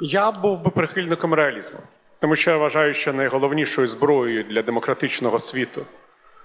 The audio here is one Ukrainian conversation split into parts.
Я був би прихильником реалізму, тому що я вважаю, що найголовнішою зброєю для демократичного світу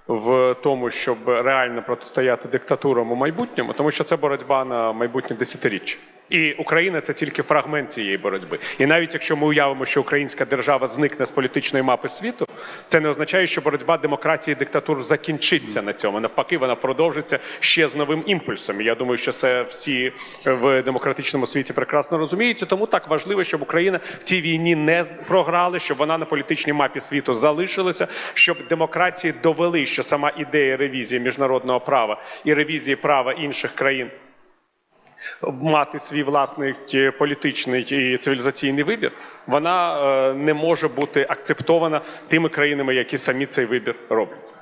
в тому, щоб реально протистояти диктатурам у майбутньому, тому що це боротьба на майбутнє десятиріччя. І Україна це тільки фрагмент цієї боротьби. І навіть якщо ми уявимо, що українська держава зникне з політичної мапи світу, це не означає, що боротьба демократії і диктатур закінчиться на цьому. Навпаки, вона продовжиться ще з новим імпульсом. Я думаю, що це всі в демократичному світі прекрасно розуміють. Тому так важливо, щоб Україна в цій війні не програла, щоб вона на політичній мапі світу залишилася, щоб демократії довели, що сама ідея ревізії міжнародного права і ревізії права інших країн мати свій власний е, політичний і цивілізаційний вибір, вона е, не може бути акцептована тими країнами, які самі цей вибір роблять.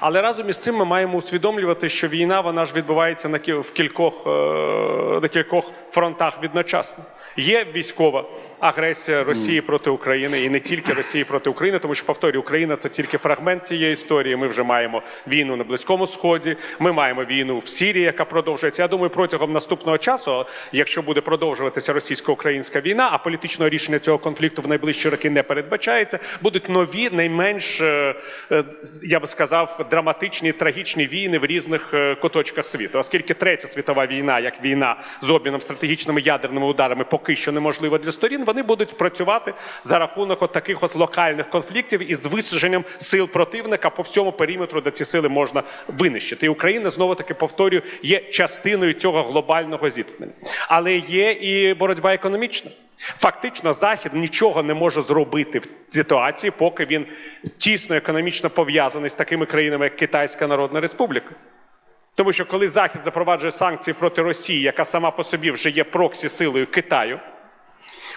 Але разом із цим ми маємо усвідомлювати, що війна вона ж відбувається на в кількох, е, на кількох фронтах відночасно. Є військова агресія Росії проти України і не тільки Росії проти України, тому що повторюю, Україна це тільки фрагмент цієї історії. Ми вже маємо війну на Близькому Сході. Ми маємо війну в Сірії, яка продовжується. Я думаю, протягом наступного часу, якщо буде продовжуватися російсько-українська війна, а політичного рішення цього конфлікту в найближчі роки не передбачається, будуть нові, найменш е, е, я би сказав, драматичні трагічні війни в різних е, куточках світу, оскільки третя світова війна, як війна з обміном стратегічними ядерними ударами, поки що неможлива для сторін, вони будуть працювати за рахунок от таких от локальних конфліктів із висадженням сил противника по всьому периметру, де ці сили можна винищити. І Україна знову таки повторюю, є частиною цього глобального зіткнення, але є і боротьба економічна. Фактично, Захід нічого не може зробити в ситуації, поки він тісно економічно пов'язаний з такими країнами, як Китайська Народна Республіка. Тому що коли Захід запроваджує санкції проти Росії, яка сама по собі вже є проксі силою Китаю,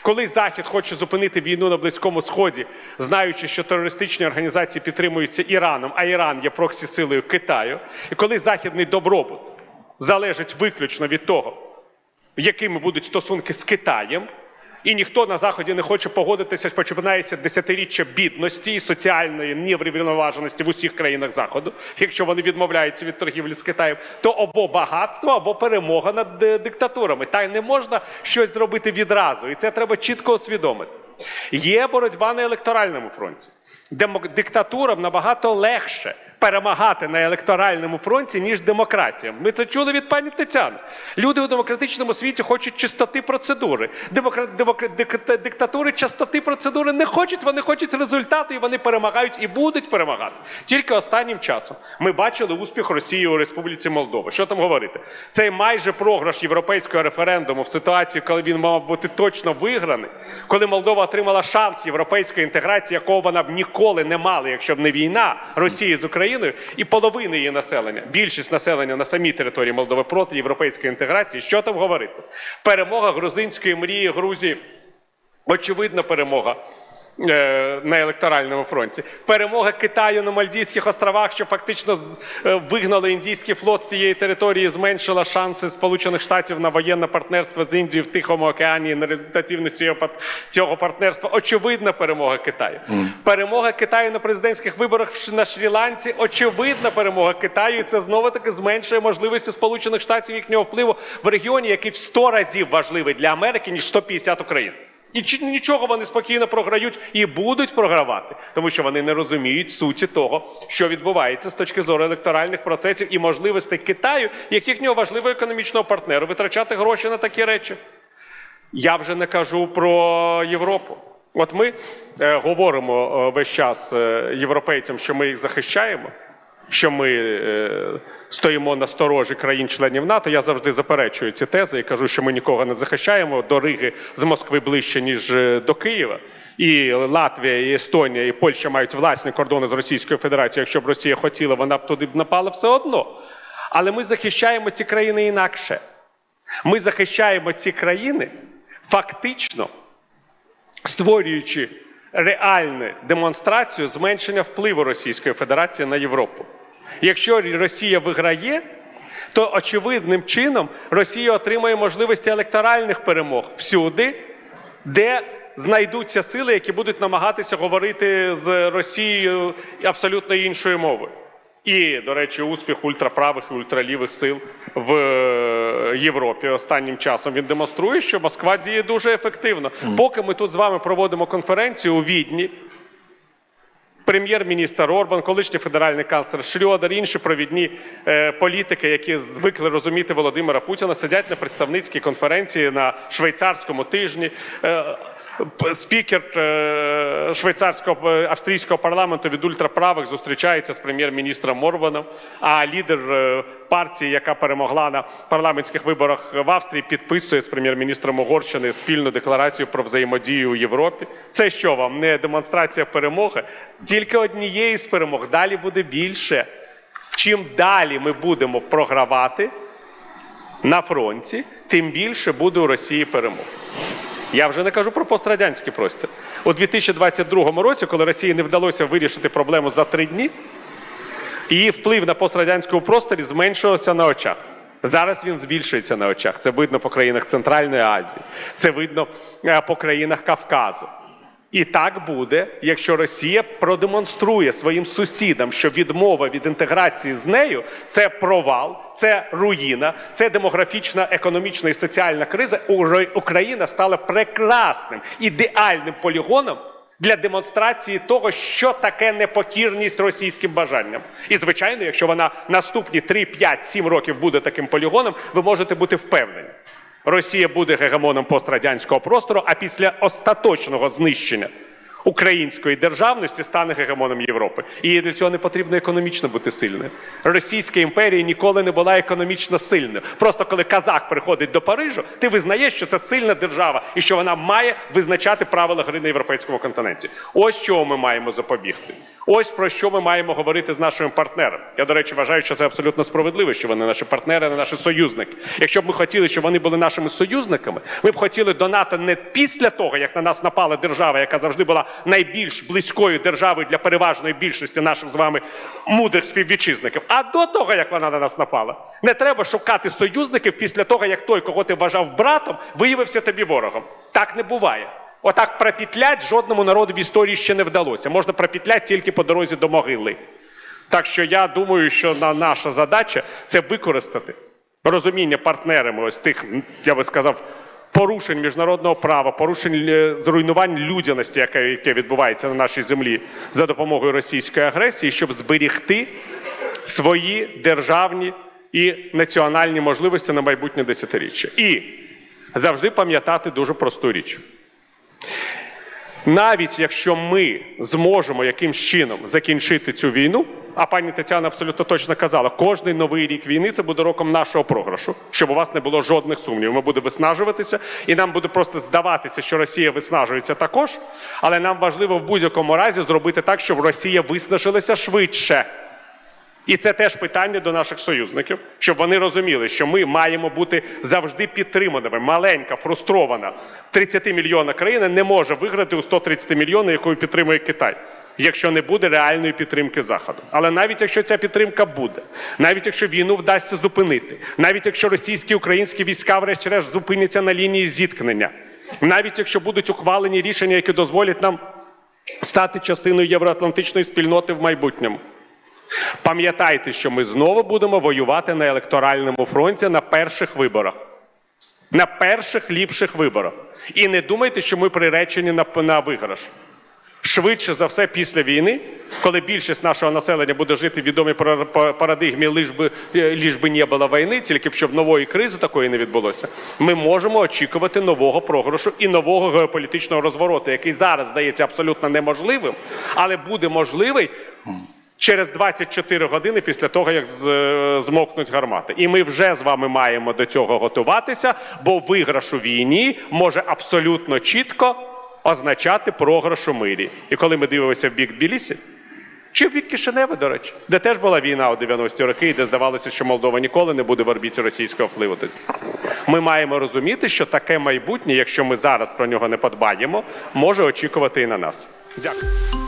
коли Захід хоче зупинити війну на Близькому Сході, знаючи, що терористичні організації підтримуються Іраном, а Іран є проксі силою Китаю, і коли західний добробут залежить виключно від того, якими будуть стосунки з Китаєм, і ніхто на заході не хоче погодитися, починається десятиріччя бідності і соціальної неврівноваженості в усіх країнах заходу. Якщо вони відмовляються від торгівлі з Китаєм, то або багатство, або перемога над е, диктатурами. Та й не можна щось зробити відразу, і це треба чітко усвідомити. Є боротьба на електоральному фронті. Демок- диктатурам набагато легше перемагати на електоральному фронті, ніж демократіям. Ми це чули від пані Тетяни. Люди у демократичному світі хочуть чистоти процедури. Демокра... демокра- дик- Диктатури чистоти процедури не хочуть, вони хочуть результату, і вони перемагають і будуть перемагати. Тільки останнім часом ми бачили успіх Росії у Республіці Молдова. Що там говорити? Цей майже програш європейського референдуму в ситуації, коли він мав бути точно виграний, коли Молдова отримала шанс європейської інтеграції, якого вона б ніколи не мала, якщо б не війна Росії з Україною, і половини її населення, більшість населення на самій території Молдови проти європейської інтеграції. Що там говорити? Перемога грузинської мрії Грузії, очевидна перемога. Е, На електоральному фронті перемога Китаю на Мальдійських островах, що фактично е, вигнали індійський флот з тієї території, зменшила шанси Сполучених Штатів на воєнне партнерство з Індією в Тихому океані. На результативність цього партнерства очевидна перемога Китаю. Перемога Китаю на президентських виборах на Шрі-Ланці. Очевидна перемога Китаю. І це знову таки зменшує можливості Сполучених Штатів їхнього впливу в регіоні, який в 100 разів важливий для Америки ніж 150 України. І нічого вони спокійно програють і будуть програвати, тому що вони не розуміють суті того, що відбувається з точки зору електоральних процесів і можливостей Китаю, як їхнього важливого економічного партнеру, витрачати гроші на такі речі. Я вже не кажу про Європу. От ми е, говоримо е, весь час е, європейцям, що ми їх захищаємо, що ми е, стоїмо на сторожі країн-членів НАТО. Я завжди заперечую ці тези і кажу, що ми нікого не захищаємо. До Риги з Москви ближче, ніж е, до Києва. І Латвія, і Естонія, і Польща мають власні кордони з Російською Федерацією. Якщо б Росія хотіла, вона б туди б напала все одно. Але ми захищаємо ці країни інакше. Ми захищаємо ці країни фактично створюючи реальну демонстрацію зменшення впливу Російської Федерації на Європу. Якщо Росія виграє, то очевидним чином Росія отримає можливості електоральних перемог всюди, де знайдуться сили, які будуть намагатися говорити з Росією абсолютно іншою мовою. І, до речі, успіх ультраправих і ультралівих сил в е, Європі останнім часом. Він демонструє, що Москва діє дуже ефективно. Поки ми тут з вами проводимо конференцію у Відні. Прем'єр-міністр Орбан, колишній федеральний канцлер Шрьодер, інші провідні е, політики, які звикли розуміти Володимира Путіна, сидять на представницькій конференції на швейцарському тижні. Спікер е, швейцарського е, австрійського парламенту від ультраправих зустрічається з прем'єр-міністром Орбаном, а лідер е, партії, яка перемогла на парламентських виборах в Австрії, підписує з прем'єр-міністром Угорщини спільну декларацію про взаємодію у Європі. Це що вам не демонстрація перемоги? Тільки однієї з перемог. Далі буде більше. Чим далі ми будемо програвати на фронті, тим більше буде у Росії перемог. Я вже не кажу про пострадянський простір. У 2022 році, коли Росії не вдалося вирішити проблему за три дні, її вплив на пострадянському просторі зменшувався на очах. Зараз він збільшується на очах. Це видно по країнах Центральної Азії, це видно е, по країнах Кавказу. І так буде, якщо Росія продемонструє своїм сусідам, що відмова від інтеграції з нею це провал, це руїна, це демографічна, економічна і соціальна криза. Україна стала прекрасним, ідеальним полігоном для демонстрації того, що таке непокірність російським бажанням. І звичайно, якщо вона наступні 3, 5, 7 років буде таким полігоном, ви можете бути впевнені. Росія буде гегемоном пострадянського простору, а після остаточного знищення української державності стане гегемоном Європи. І для цього не потрібно економічно бути сильною. Російська імперія ніколи не була економічно сильною. Просто коли казак приходить до Парижу, ти визнаєш, що це сильна держава і що вона має визначати правила гри на європейському континенті. Ось чого ми маємо запобігти. Ось про що ми маємо говорити з нашими партнерами. Я, до речі, вважаю, що це абсолютно справедливо, що вони наші партнери, не наші союзники. Якщо б ми хотіли, щоб вони були нашими союзниками, ми б хотіли до НАТО не після того, як на нас напала держава, яка завжди була найбільш близькою державою для переважної більшості наших з вами мудрих співвітчизників, а до того, як вона на нас напала. Не треба шукати союзників після того, як той, кого ти вважав братом, виявився тобі ворогом. Так не буває. Отак пропітлять жодному народу в історії ще не вдалося. Можна пропітлять тільки по дорозі до могили. Так що я думаю, що на наша задача це використати розуміння партнерами ось тих, я би сказав, порушень міжнародного права, порушень е, зруйнувань людяності, яке, яке відбувається на нашій землі за допомогою російської агресії, щоб зберігти свої державні і національні можливості на майбутнє десятиріччя. І завжди пам'ятати дуже просту річ. Навіть якщо ми зможемо якимсь чином закінчити цю війну, а пані Тетяна абсолютно точно казала, кожний новий рік війни це буде роком нашого програшу, щоб у вас не було жодних сумнівів. Ми будемо виснажуватися, і нам буде просто здаватися, що Росія виснажується також. Але нам важливо в будь-якому разі зробити так, щоб Росія виснажилася швидше. І це теж питання до наших союзників, щоб вони розуміли, що ми маємо бути завжди підтриманими. Маленька, фрустрована 30 мільйонна країна не може виграти у 130 мільйонів, якою підтримує Китай, якщо не буде реальної підтримки Заходу. Але навіть якщо ця підтримка буде, навіть якщо війну вдасться зупинити, навіть якщо російські і українські війська, врешті-решт, зупиняться на лінії зіткнення, навіть якщо будуть ухвалені рішення, які дозволять нам стати частиною євроатлантичної спільноти в майбутньому. Пам'ятайте, що ми знову будемо воювати на електоральному фронті на перших виборах. На перших ліпших виборах. І не думайте, що ми приречені на, на виграш. Швидше за все, після війни, коли більшість нашого населення буде жити в відомій парадигмі, лиш би, е, лиш би не було війни, тільки б щоб нової кризи такої не відбулося, ми можемо очікувати нового програшу і нового геополітичного розвороту, який зараз здається абсолютно неможливим, але буде можливий через 24 години після того, як е, змокнуть гармати. І ми вже з вами маємо до цього готуватися, бо виграш у війні може абсолютно чітко означати програш у мирі. І коли ми дивимося в бік Тбілісі, чи в бік Кишинева, до речі, де теж була війна у 90-ті роки, і де здавалося, що Молдова ніколи не буде в орбіті російського впливу. тоді. Ми маємо розуміти, що таке майбутнє, якщо ми зараз про нього не подбаємо, може очікувати і на нас. Дякую.